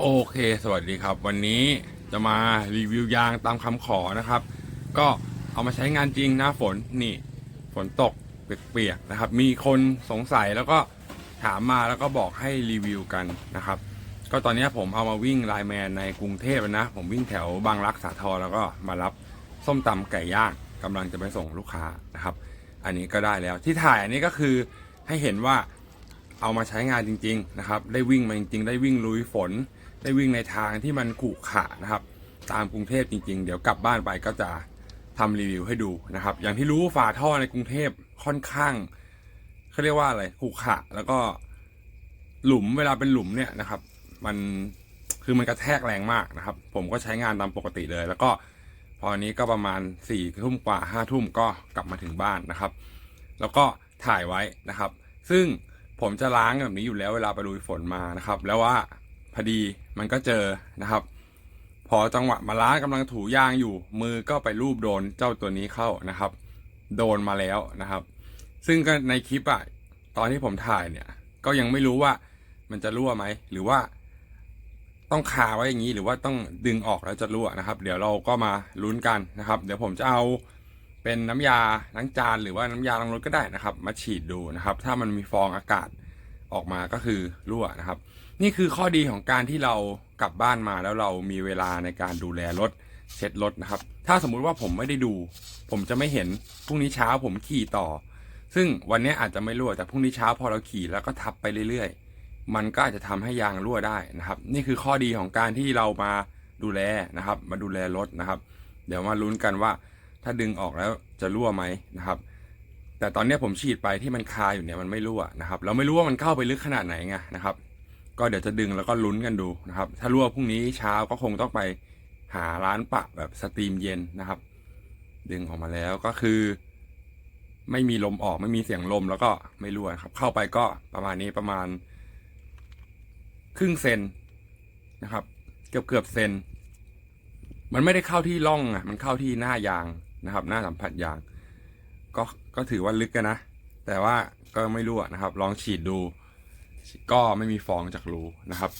โอเค สวัสดีครับ วันนี้จะมารีวิวยางตามคำขอนะครับ ก็เอามาใช้งานจริงหน้าฝนนี่ ฝนตกเปียกๆนะครับ มีคนสงสัยแล้วก็ถามมาแล้วก็บอกให้รีวิวกันนะครับ ก็ตอนนี้ผมเอามาวิ่งไลแมนในกรุงเทพนะ ผมวิ่งแถวบางรักสาทรแล้วก็มารับส้มตำไก่ย่างกำลังจะไปส่งลูกค้านะครับ อันนี้ก็ได้แล้วที่ถ่ายอันนี้ก็คือให้เห็นว่าเอามาใช้งานจริง ๆ นะครับ ได้วิ่งมาจริงๆ ได้วิ่งลุยฝน ได้วิ่งในทางที่มันขรุขระนะครับ ตามกรุงเทพจริง ๆ เดี๋ยวกลับบ้านไปก็จะทำรีวิวให้ดูนะครับ อย่างที่รู้ฝาท่อในกรุงเทพค่อนข้างเขาเรียกว่าอะไรขรุขระแล้วก็หลุมเวลาเป็นหลุมเนี่ยนะครับ มันคือมันกระแทกแรงมากนะครับ ผมก็ใช้งานตามปกติเลย แล้วก็พอนี้ก็ประมาณสี่ทุ่มกว่าห้าทุ่มก็กลับมาถึงบ้านนะครับ แล้วก็ถ่ายไว้นะครับ ซึ่งผมจะล้างแบบนี้อยู่แล้วเวลาไปลุยฝนมานะครับ แล้วว่าพอดี มันก็เจอนะครับ พอจังหวะมาล้างกำลังถูยางอยู่ มือก็ไปรูปโดนเจ้าตัวนี้เข้านะครับ โดนมาแล้วนะครับ ซึ่งก็ในคลิปอะตอนที่ผมถ่ายเนี่ย ก็ยังไม่รู้ว่ามันจะรั่วไหม หรือว่าต้องคาไว้อย่างนี้หรือว่าต้องดึงออกแล้วจะรั่วนะครับ เดี๋ยวเราก็มาลุ้นกันนะครับ เดี๋ยวผมจะเอาเป็นน้ำยาล้างจานหรือว่าน้ำยาล้างรถก็ได้นะครับ มาฉีดดูนะครับ ถ้ามันมีฟองอากาศ ออกมาก็คือรั่วนะครับ นี่คือข้อดีของการที่เรากลับบ้านมาแล้วเรามีเวลาในการดูแลรถเช็ดรถนะครับ ถ้าสมมุติว่าผมไม่ได้ดู ผมจะไม่เห็นพรุ่งนี้เช้าผมขี่ต่อ ซึ่งวันนี้อาจจะไม่รั่วแต่พรุ่งนี้เช้าพอเราขี่แล้วก็ทับไปเรื่อยๆ มันก็อาจจะทำให้ยางรั่วได้นะครับ นี่คือข้อดีของการที่เรามาดูแลนะครับ มาดูแลรถนะครับ เดี๋ยวมาลุ้นกันว่า ถ้าดึงออกแล้วจะรั่วไหมนะครับ แต่ตอนนี้ผมฉีดไปที่มันคาอยู่เนี่ยมันไม่รั่วนะครับ เราไม่รู้ว่ามันเข้าไปลึกขนาดไหนไงนะครับ ก็เดี๋ยวจะดึงแล้วก็ลุ้นกันดูนะครับ ถ้ารั่วพรุ่งนี้เช้าก็คงต้องไปหาร้านปะแบบสตรีมเย็นนะครับ ดึงออกมาแล้วก็คือ ไม่มีลมออกไม่มีเสียงลมแล้วก็ไม่รั่วครับ เข้าไปก็ประมาณนี้ประมาณ ครึ่งเซนนะครับ เกือบเกือบเซนมันไม่ได้เข้าที่ร่องอะมันเข้าที่หน้ายางนะครับ หน้าสัมผัสยาง ก็ก็ถือว่าลึกกันนะ แต่ว่าก็ไม่รั่วนะครับ ลองฉีดดู ก็ไม่มีฟองจากรูนะครับ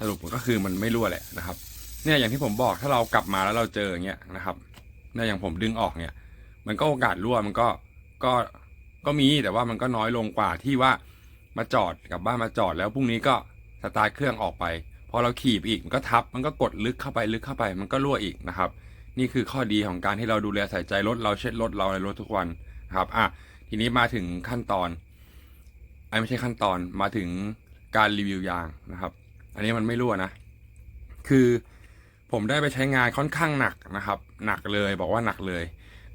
สรุปก็คือมันไม่รั่วแหละนะครับ เนี่ยอย่างที่ผมบอกถ้าเรากลับมาแล้วเราเจออย่างเงี้ยนะครับเนี่ยอย่างผมดึงออกเนี่ย มันก็โอกาสรั่วมันก็ก็ก็มีแต่ว่ามันก็น้อยลงกว่าที่ว่ามาจอดกลับบ้านมาจอดแล้วพรุ่งนี้ก็สตาร์ทเครื่องออกไปพอเราขี่อีกมันก็ทับมันก็กดลึกเข้าไปลึกเข้าไป มันก็รั่วอีกนะครับ นี่คือข้อดีของการที่เราดูแลใส่ใจรถเราเช็ดรถเราในรถทุกวันครับอะทีนี้มาถึงขั้นตอนไอ้ไม่ใช่ขั้นตอนมาถึงการรีวิวยางนะครับ อันนี้มันไม่รั่วนะ คือผมได้ไปใช้งานค่อนข้างหนักนะครับ หนักเลยบอกว่าหนักเลย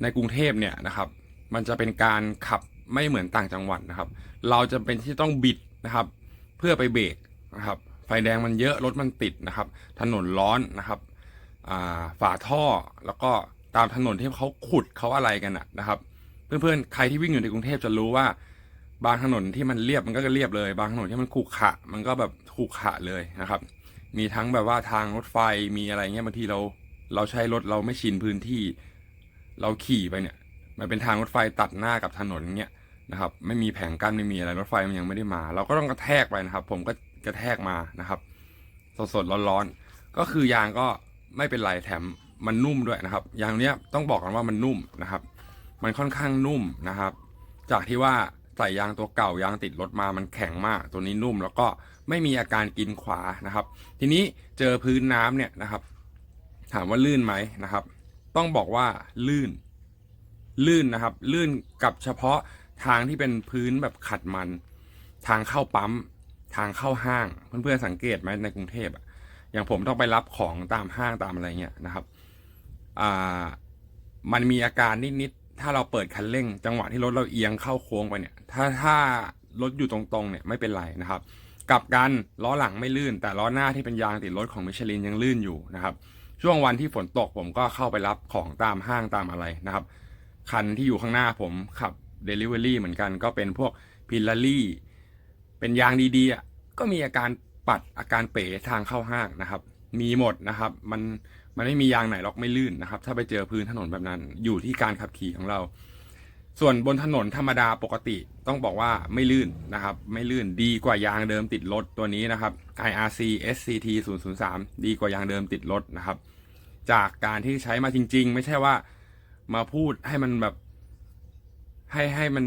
ในกรุงเทพเนี่ยนะครับ มันจะเป็นการขับไม่เหมือนต่างจังหวัดนะครับ เราจะเป็นที่ต้องบิดนะครับ เพื่อไปเบรกนะครับ ไฟแดงมันเยอะรถมันติดนะครับ ถนนร้อนนะครับ ฝาท่อแล้วก็ตามถนนที่เขาขุดเขาอะไรกันนะนะครับ เพื่อนๆใครที่วิ่งอยู่ในกรุงเทพจะรู้ว่า บางถนนที่มันเรียบมันก็จะเรียบเลย บางถนนที่มันขรุขระมันก็แบบขรุขระเลยนะครับ มีทั้งแบบว่าทางรถไฟมีอะไรเงี้ยบางทีเราเราใช้รถเราไม่ชินพื้นที่ เราขี่ไปเนี่ย มันเป็นทางรถไฟตัดหน้ากับถนนเงี้ยนะครับ ไม่มีแผงกั้นไม่มีอะไรรถไฟมันยังไม่ได้มา เราก็ต้องกระแทกไปนะครับ ผมก็กระแทกมานะครับ สดๆร้อนๆก็คือยางก็ ไม่เป็นไรแถมมันนุ่มด้วยนะครับยางเนี้ยต้องบอกกันว่ามันนุ่มนะครับ มันค่อนข้างนุ่มนะครับ จากที่ว่าใส่ยางตัวเก่ายางติดรถมามันแข็งมาก ตัวนี้นุ่มแล้วก็ไม่มีอาการกินขวานะครับ ทีนี้เจอพื้นน้ำเนี่ยนะครับ ถามว่าลื่นไหมนะครับ ต้องบอกว่าลื่น ลื่นนะครับ ลื่นกับเฉพาะทางที่เป็นพื้นแบบขัดมัน ทางเข้าปั๊ม ทางเข้าห้างเพื่อนๆสังเกตไหมในกรุงเทพอะ อย่างผมต้องไปรับของตามห้างตามอะไรเงี้ยนะครับอ่ามันมีอาการนิดๆถ้าเราเปิดคันเร่ง จังหวะที่รถเราเอียงเข้าโค้งไปเนี่ย ถ้าถ้ารถอยู่ตรงๆเนี่ยไม่เป็นไรนะครับกลับกันล้อหลังไม่ลื่น แต่ล้อหน้าที่เป็นยางติดรถของมิชลินยังลื่นอยู่นะครับ ช่วงวันที่ฝนตกผมก็เข้าไปรับของตามห้างตามอะไรนะครับ คันที่อยู่ข้างหน้าผมขับ Delivery เหมือนกันก็เป็นพวกพิลลารี่เป็นยางดีๆก็มีอาการ ปัดอาการเป๋ทางเข้าห้างนะครับ มีหมดนะครับ มันมันไม่มียางไหนหรอกไม่ลื่นนะครับ ถ้าไปเจอพื้นถนนแบบนั้น อยู่ที่การขับขี่ของเรา ส่วนบนถนนธรรมดาปกติต้องบอกว่าไม่ลื่นนะครับ ไม่ลื่นดีกว่ายางเดิมติดรถตัวนี้นะครับ IRC SCT 003ดีกว่ายางเดิมติดรถนะครับ จากการที่ใช้มาจริง ๆ ไม่ใช่ว่ามาพูดให้มันแบบ ให้ให้มัน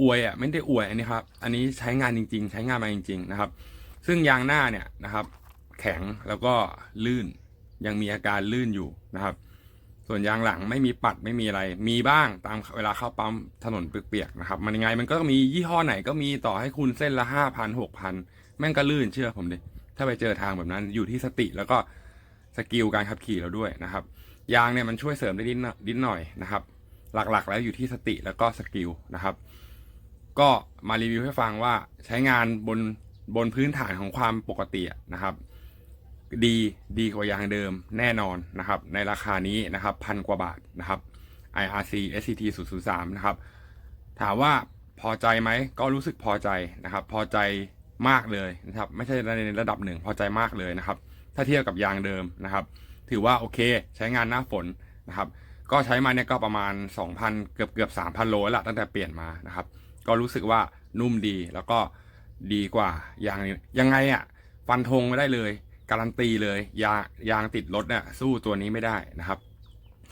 อวยอะไม่ได้อวยอันนี้ครับ อันนี้ใช้งานจริง ๆ ใช้งานมาจริง ๆ นะครับ ซึ่งยางหน้าเนี่ยนะครับ แข็งแล้วก็ลื่นยังมีอาการลื่นอยู่นะครับ ส่วนยางหลังไม่มีปัดไม่มีอะไร มีบ้างตามเวลาเข้าปั๊มถนนเปียกๆนะครับ มันยังไงมันก็มียี่ห้อไหนก็มีต่อให้คุณเส้นละห้าพันหกพันแม่งก็ลื่นเชื่อผมดิถ้าไปเจอทางแบบนั้นอยู่ที่สติแล้วก็สกิลการขับขี่เราด้วยนะครับ ยางเนี่ยมันช่วยเสริมได้นิดหน่อยนิดหน่อยนะครับ หลักๆ แล้วอยู่ที่สติแล้วก็สกิลนะครับ ก็มารีวิวให้ฟังว่าใช้งานบน บนพื้นฐานของความปกตินะครับ ดีดีกว่ายางเดิมแน่นอนนะครับ ในราคานี้นะครับพันกว่าบาทนะครับ IRC SCT 003นะครับ ถามว่าพอใจไหมก็รู้สึกพอใจนะครับ พอใจมากเลยนะครับ ไม่ใช่ในระดับหนึ่งพอใจมากเลยนะครับ ถ้าเทียบกับยางเดิมนะครับ ถือว่าโอเคใช้งานหน้าฝนนะครับ ก็ใช้มาเนี่ยก็ประมาณ 2,000 เกือบเกือบ3,000 โลแล้วล่ะตั้งแต่เปลี่ยนมานะครับ ก็รู้สึกว่านุ่มดีแล้วก็ ดีกว่ายางยังไงอะฟันธงไม่ได้เลย การันตีเลย ยางยางติดรถเนี่ยสู้ตัวนี้ไม่ได้นะครับ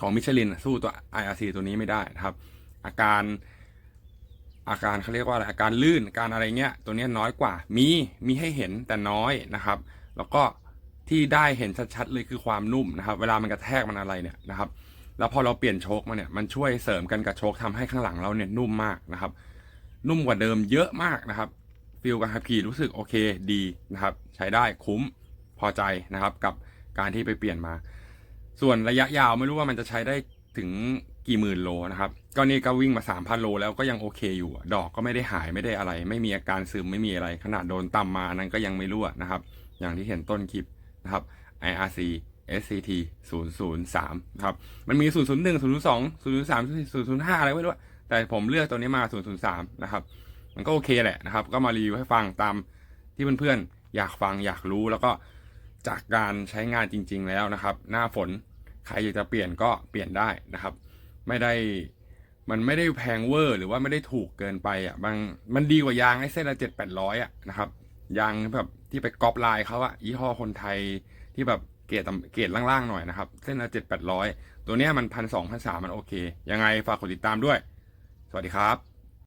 ของมิชลินสู้ตัว IRC ตัวนี้ไม่ได้นะครับ อาการอาการเขาเรียกว่าอะไรอาการลื่นอาการอะไรเงี้ย ตัวนี้น้อยกว่า มีมีให้เห็นแต่น้อยนะครับ แล้วก็ที่ได้เห็นชัดๆเลยคือความนุ่มนะครับ เวลามันกระแทกมันอะไรเนี่ยนะครับ แล้วพอเราเปลี่ยนโชคมาเนี่ยมันช่วยเสริมกันกับโชคทำให้ข้างหลังเราเนี่ยนุ่มมากนะครับ นุ่มกว่าเดิมเยอะมากนะครับ ฟีลการขับขี่รู้สึกโอเคดีนะครับ ใช้ได้คุ้มพอใจนะครับ กับการที่ไปเปลี่ยนมา ส่วนระยะยาวไม่รู้ว่ามันจะใช้ได้ถึงกี่หมื่นโลนะครับ ก็นี่ก็วิ่งมา 3,000 โลแล้วก็ยังโอเคอยู่ ดอกก็ไม่ได้หายไม่ได้อะไร ไม่มีอาการซึมไม่มีอะไร ขนาดโดนต่ำมานั้นก็ยังไม่รั่วนะครับ อย่างที่เห็นต้นคลิปนะครับ IRC SCT 003นะครับ มันมี 001 002 003 005 อะไรไม่รู้ แต่ผมเลือกตัวนี้มา 003 นะครับ มันก็โอเคแหละนะครับ ก็มารีวิวให้ฟังตามที่เพื่อนๆอยากฟังอยากรู้แล้วก็จากการใช้งานจริง ๆ แล้วนะครับ หน้าฝนใครอยากจะเปลี่ยนก็เปลี่ยนได้นะครับ ไม่ได้มันไม่ได้แพงเวอร์ หรือว่าไม่ได้ถูกเกินไปอะบางมันดีกว่ายางไอ้เส้นละเจ็ดแปดร้อยอะนะครับยางแบบที่ไปก๊อปลายเขาอะยี่ห้อคนไทยที่แบบเกรดต่ำเกรดล่างๆหน่อยนะครับ เส้นละเจ็ดแปดร้อยตัวเนี้ยมันพันสองพันสามมันโอเค ยังไงฝากกดติดตามด้วย สวัสดีครับ